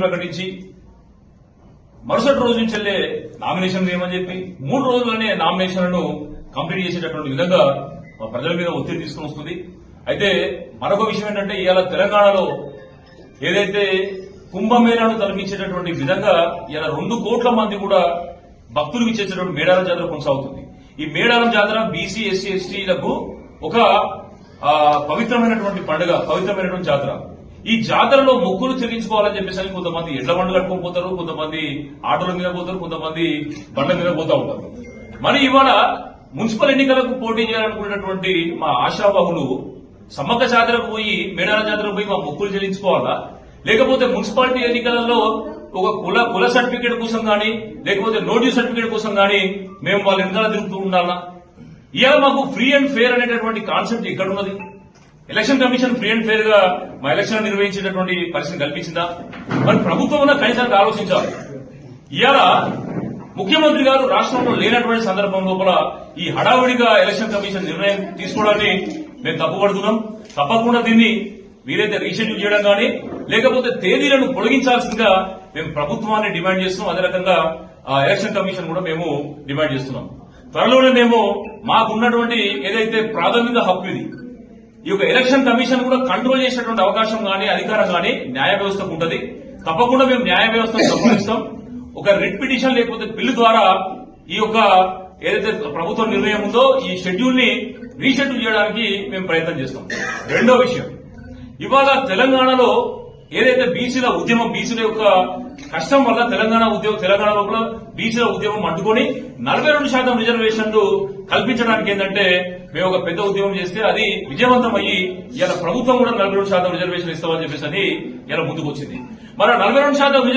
ప్రకటించి మరుసటి రోజు నుంచి వెళ్ళే నామినేషన్ ఏమని చెప్పి మూడు రోజుల్లోనే నామినేషన్లను కంప్లీట్ చేసేటటువంటి విధంగా మా ప్రజల మీద ఒత్తిడి తీసుకుని వస్తుంది. అయితే మరొక విషయం ఏంటంటే ఇవాళ తెలంగాణలో ఏదైతే కుంభమేళాను తలపించేటటువంటి విధంగా ఇలా రెండు కోట్ల మంది కూడా భక్తులకు ఇచ్చేటటువంటి మేడారం జాతర కొనసాగుతుంది. ఈ మేడారం జాతర బీసీ ఎస్సీ ఎస్టీలకు ఒక పవిత్రమైనటువంటి పండుగ పవిత్రమైనటువంటి జాతర. ఈ జాతరలో మొక్కులు చెల్లించుకోవాలని చెప్పేసి కొంతమంది ఎడ్ల బండ్లు కట్టుకొని పోతారు కొంతమంది ఆటోల మీద పోతారు కొంతమంది బండ్ల మీద పోతా ఉంటారు. మరి ఇవాళ మున్సిపల్ ఎన్నికలకు పోటీ చేయాలనుకున్నటువంటి మా ఆశావాహులు సమ్మక్క జాతరకు పోయి మేడాల జాతరకు పోయి మా మొక్కులు చెల్లించుకోవాలా? లేకపోతే మున్సిపాలిటీ ఎన్నికలలో ఒక కుల కుల సర్టిఫికేట్ కోసం గానీ లేకపోతే నోటీస్ సర్టిఫికేట్ కోసం గానీ మేము వాళ్ళ వెనకాల తిరుగుతూ ఉండాలా? ఇవాళ మాకు ఫ్రీ అండ్ ఫేర్ అనేటటువంటి కాన్సెప్ట్ ఎక్కడ ఉన్నది ఎలక్షన్ కమిషన్ ఫ్రీ అండ్ ఫేర్గా మా ఎలక్షన్ నిర్వహించేటటువంటి పరిస్థితి కల్పించిందా? మరి ప్రభుత్వం ఉన్న కనీసానికి ఆలోచించాలి. ఇవాళ ముఖ్యమంత్రి గారు రాష్ట్రంలో లేనటువంటి సందర్భం లోపల ఈ హడావుడిగా ఎలక్షన్ కమిషన్ నిర్ణయం తీసుకోవడాన్ని మేము తప్పుపడుతున్నాం. తప్పకుండా దీన్ని వీరైతే రీషెడ్యూల్ చేయడం కానీ లేకపోతే తేదీలను పొడిగించాల్సిందిగా మేము ప్రభుత్వాన్ని డిమాండ్ చేస్తున్నాం. అదే రకంగా ఆ ఎలక్షన్ కమిషన్ కూడా మేము డిమాండ్ చేస్తున్నాం. త్వరలోనే మేము మాకున్నటువంటి ఏదైతే ప్రాథమిక హక్కు ఇది ఈ యొక్క ఎలక్షన్ కమిషన్ కూడా కంట్రోల్ చేసేటువంటి అవకాశం గానీ అధికారం గానీ న్యాయ వ్యవస్థకు ఉంటది. తప్పకుండా మేము న్యాయ వ్యవస్థను సంపాదిస్తాం ఒక రిట్ పిటిషన్ లేకపోతే బిల్లు ద్వారా ఈ యొక్క ఏదైతే ప్రభుత్వ నిర్ణయం ఉందో ఈ షెడ్యూల్ని రీషెడ్యూల్ చేయడానికి మేము ప్రయత్నం చేస్తాం. రెండో విషయం. ఇవాళ తెలంగాణలో ఏదైతే బీసీల ఉద్యమం బీసీల యొక్క కష్టం వల్ల తెలంగాణ ఉద్యోగం తెలంగాణ లోపల బీసీల ఉద్యమం అడ్డుకొని నలభై రెండు శాతం రిజర్వేషన్లు కల్పించడానికి ఏంటంటే మేము ఒక పెద్ద ఉద్యమం చేస్తే అది విజయవంతం అయ్యి ఇలా ప్రభుత్వం కూడా నలభై రెండు శాతం రిజర్వేషన్ ఇస్తామని చెప్పేసి అది ఇలా ముందుకు వచ్చింది మరి నలభై రెండు శాతం రిజర్వేషన్